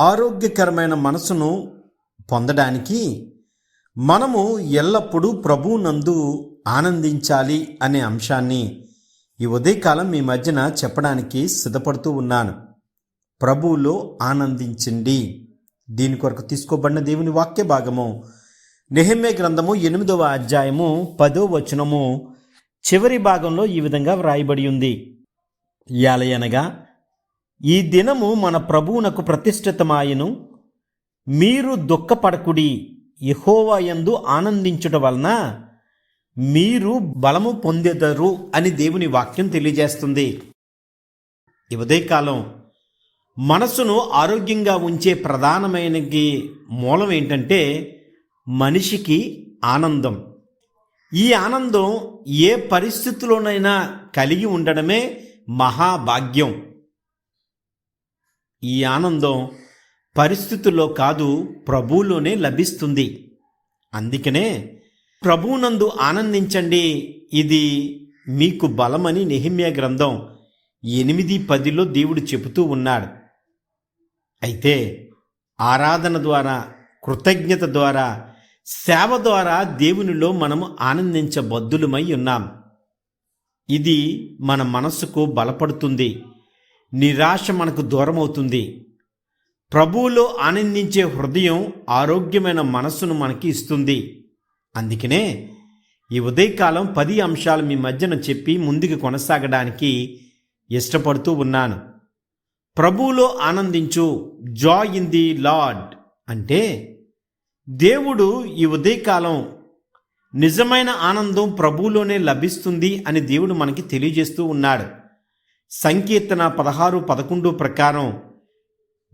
ఆరోగ్యకరమైన మనసును పొందడానికి మనము ఎల్లప్పుడూ ప్రభువునందు ఆనందించాలి అనే అంశాన్ని ఈ ఉదయకాలం మీ మధ్యన చెప్పడానికి సిద్ధపడుతూ ఉన్నాను. ప్రభువులో ఆనందించండి. దీని కొరకు తీసుకోబడిన దేవుని వాక్య భాగము నెహమ్య గ్రంథము ఎనిమిదవ అధ్యాయము పదో వచనము చివరి భాగంలో ఈ విధంగా వ్రాయబడి ఉంది. యాలయనగా ఈ దినము మన ప్రభువునకు ప్రతిష్ఠితమాయను. మీరు దుఃఖపడకుడి యహోవా యందు ఆనందించుట వలన మీరు బలము పొందెదరు అని దేవుని వాక్యం తెలియజేస్తుంది. ఈ ఉదయకాలం మనసును ఆరోగ్యంగా ఉంచే ప్రధానమైన మూలం ఏంటంటే మనిషికి ఆనందం. ఈ ఆనందం ఏ పరిస్థితిలోనైనా కలిగి ఉండడమే మహాభాగ్యం. ఈ ఆనందం పరిస్థితుల్లో కాదు ప్రభువులోనే లభిస్తుంది. అందుకనే ప్రభువునందు ఆనందించండి. ఇది మీకు బలమని నెహిమ్య గ్రంథం ఎనిమిది పదిలో దేవుడు చెబుతూ ఉన్నాడు. అయితే ఆరాధన ద్వారా కృతజ్ఞత ద్వారా సేవ ద్వారా దేవునిలో మనము ఆనందించబద్దులమై ఉన్నాం. ఇది మన మనసుకు బలపడుతుంది. నిరాశ మనకు దూరమవుతుంది. ప్రభువులో ఆనందించే హృదయం ఆరోగ్యమైన మనస్సును మనకి ఇస్తుంది. అందుకనే ఈ ఉదయకాలం పది అంశాలు మీ మధ్యన చెప్పి ముందుకు కొనసాగడానికి ఇష్టపడుతూ ఉన్నాను. ప్రభువులో ఆనందించు జాయ్ ఇన్ ది లార్డ్ అంటే దేవుడు ఈ ఉదయకాలం నిజమైన ఆనందం ప్రభువులోనే లభిస్తుంది అని దేవుడు మనకి తెలియజేస్తూ ఉన్నాడు. సంకీర్తన పదహారు పదకొండు ప్రకారం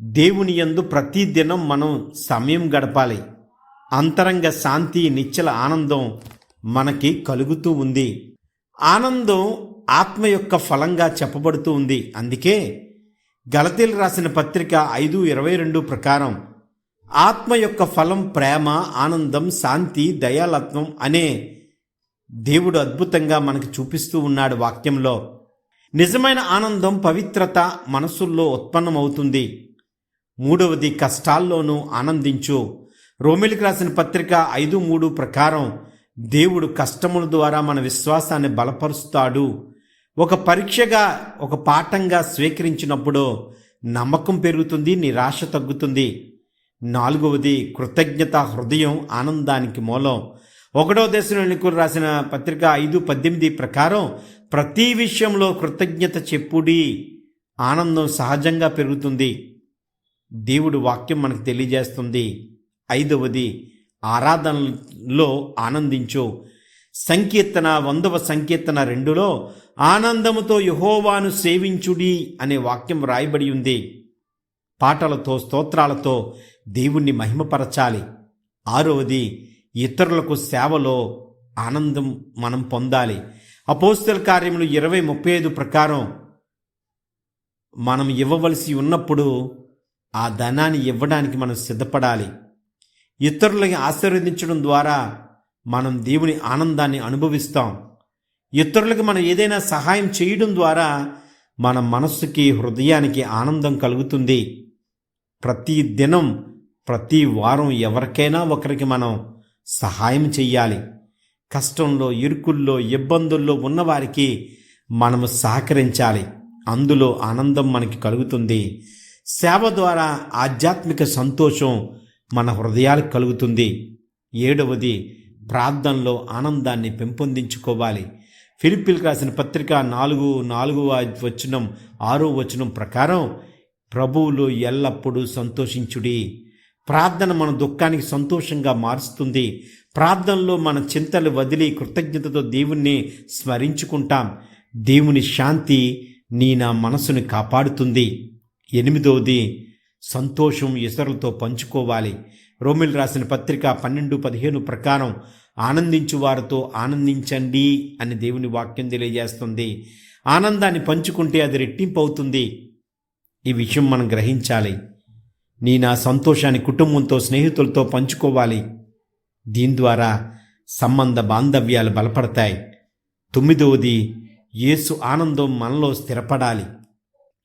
దేవుని యందు ప్రతిదినం మనం సమయం గడపాలి. అంతరంగ శాంతి నిశ్చల ఆనందం మనకి కలుగుతూ ఉంది. ఆనందం ఆత్మ యొక్క ఫలంగా చెప్పబడుతూ ఉంది. అందుకే గలతీలు రాసిన పత్రిక ఐదు ఇరవై రెండు ప్రకారం ఆత్మ యొక్క ఫలం ప్రేమ ఆనందం శాంతి దయాలత్వం అనే దేవుడు అద్భుతంగా మనకు చూపిస్తూ ఉన్నాడు వాక్యంలో. నిజమైన ఆనందం పవిత్రత మనసుల్లో ఉత్పన్నమవుతుంది. మూడవది కష్టాల్లోనూ ఆనందించు. రోమిలికి రాసిన పత్రిక ఐదు మూడు ప్రకారం దేవుడు కష్టముల ద్వారా మన విశ్వాసాన్ని బలపరుస్తాడు. ఒక పరీక్షగా ఒక పాఠంగా స్వీకరించినప్పుడు నమ్మకం పెరుగుతుంది నిరాశ తగ్గుతుంది. నాలుగవది కృతజ్ఞత హృదయం ఆనందానికి మూలం. ఒకటో దేశంలో రాసిన పత్రిక ఐదు పద్దెనిమిది ప్రకారం ప్రతి విషయంలో కృతజ్ఞత చెప్పుడి ఆనందం సహజంగా పెరుగుతుంది. దేవుడు వాక్యం మనకు తెలియజేస్తుంది. ఐదవది ఆరాధనలో ఆనందించు. సంకీర్తన వందవ సంకీర్తన రెండులో ఆనందముతో యహోవాను సేవించుడి అనే వాక్యం రాయబడి ఉంది. పాటలతో స్తోత్రాలతో దేవుణ్ణి మహిమపరచాలి. ఆరవది ఇతరులకు సేవలో ఆనందం మనం పొందాలి. అపోస్తల కార్యములు ఇరవై ముప్పై ఐదు ప్రకారం మనం ఇవ్వవలసి ఉన్నప్పుడు ఆ ధనాన్ని ఇవ్వడానికి మనం సిద్ధపడాలి. ఇతరులని ఆశీర్వదించడం ద్వారా మనం దేవుని ఆనందాన్ని అనుభవిస్తాం. ఇతరులకు మనం ఏదైనా సహాయం చేయడం ద్వారా మన మనస్సుకి హృదయానికి ఆనందం కలుగుతుంది. ప్రతి దినం ప్రతి వారం ఎవరికైనా ఒకరికి మనం సహాయం చెయ్యాలి. కష్టంలో ఇరుకుల్లో ఇబ్బందుల్లో ఉన్నవారికి మనము సహకరించాలి. అందులో ఆనందం మనకి కలుగుతుంది. సేవ ద్వారా ఆధ్యాత్మిక సంతోషం మన హృదయాలకు కలుగుతుంది. ఏడవది ప్రార్థనలో ఆనందాన్ని పెంపొందించుకోవాలి. ఫిలిపిల్ రాసిన పత్రిక నాలుగు నాలుగవ వచనం ఆరో వచనం ప్రకారం ప్రభువులు ఎల్లప్పుడూ సంతోషించుడి. ప్రార్థన మన దుఃఖానికి సంతోషంగా మారుస్తుంది. ప్రార్థనలో మన చింతలు వదిలి కృతజ్ఞతతో దేవుణ్ణి స్మరించుకుంటాం. దేవుని శాంతి నీ నా మనసుని కాపాడుతుంది. ఎనిమిదవది సంతోషం ఇతరులతో పంచుకోవాలి. రోమిల్ రాసిన పత్రిక పన్నెండు పదిహేను ప్రకారం ఆనందించు వారితో ఆనందించండి అని దేవుని వాక్యం తెలియజేస్తుంది. ఆనందాన్ని పంచుకుంటే అది రెట్టింపు అవుతుంది ఈ విషయం మనం గ్రహించాలి. నీ నా సంతోషాన్ని కుటుంబంతో స్నేహితులతో పంచుకోవాలి. దీని ద్వారా సంబంధ బాంధవ్యాలు బలపడతాయి. తొమ్మిదవది యేసు ఆనందం మనలో స్థిరపడాలి.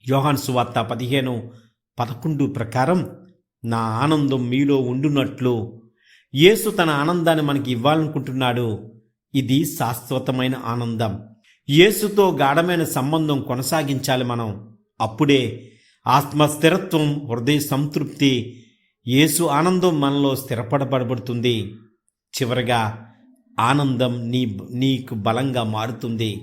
యోహాన్ సువార్త పదిహేను పదకొండు ప్రకారం నా ఆనందం మీలో ఉండునట్లు. యేసు తన ఆనందాన్ని మనకి ఇవ్వాలనుకుంటున్నాడు. ఇది శాశ్వతమైన ఆనందం. యేసుతో గాఢమైన సంబంధం కొనసాగించాలి మనం. అప్పుడే ఆత్మ స్థిరత్వం హృదయ సంతృప్తి యేసు ఆనందం మనలో స్థిరపడబడబడుతుంది. చివరగా ఆనందం నీ నీకు బలంగా మారుతుంది.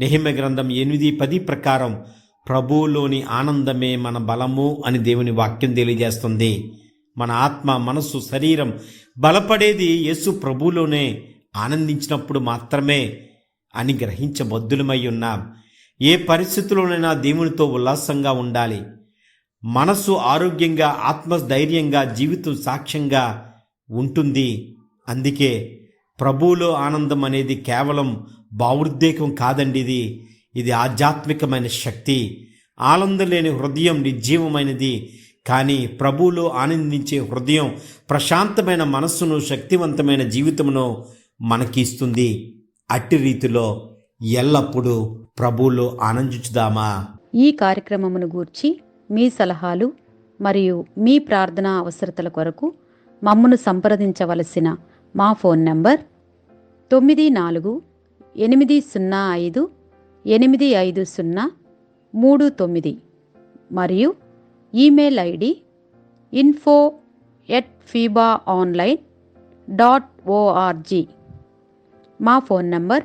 నెహిమ గ్రంథం ఎనిమిది పది ప్రకారం ప్రభువులోని ఆనందమే మన బలము అని దేవుని వాక్యం తెలియజేస్తుంది. మన ఆత్మ మనస్సు శరీరం బలపడేది యేసు ప్రభువులోనే ఆనందించినప్పుడు మాత్రమే అని గ్రహించబద్దులమై ఉన్నాం. ఏ పరిస్థితుల్లోనైనా దేవునితో ఉల్లాసంగా ఉండాలి. మనస్సు ఆరోగ్యంగా ఆత్మ ధైర్యంగా జీవితం సాక్ష్యంగా ఉంటుంది. అందుకే ప్రభువులో ఆనందం అనేది కేవలం భావోద్వేగం కాదండి ఇది. ఇది ఆధ్యాత్మికమైన శక్తి. ఆనందం లేని హృదయం నిర్జీవమైనది. కానీ ప్రభువులో ఆనందించే హృదయం ప్రశాంతమైన మనస్సును శక్తివంతమైన జీవితమును మనకి ఇస్తుంది అట్టి రీతిలో ఎల్లప్పుడూ ప్రభువులో ఆనందించుదామా? ఈ కార్యక్రమమును గూర్చి మీ సలహాలు మరియు మీ ప్రార్థనా అవసరతల కొరకు మమ్మను సంప్రదించవలసిన మా ఫోన్ నంబర్ తొమ్మిది నాలుగు ఎనిమిది సున్నా ఐదు ఎనిమిది ఐదు సున్నా మూడు తొమ్మిది మరియు email ID info at FIBA online dot ORG మా ఫోన్ నంబర్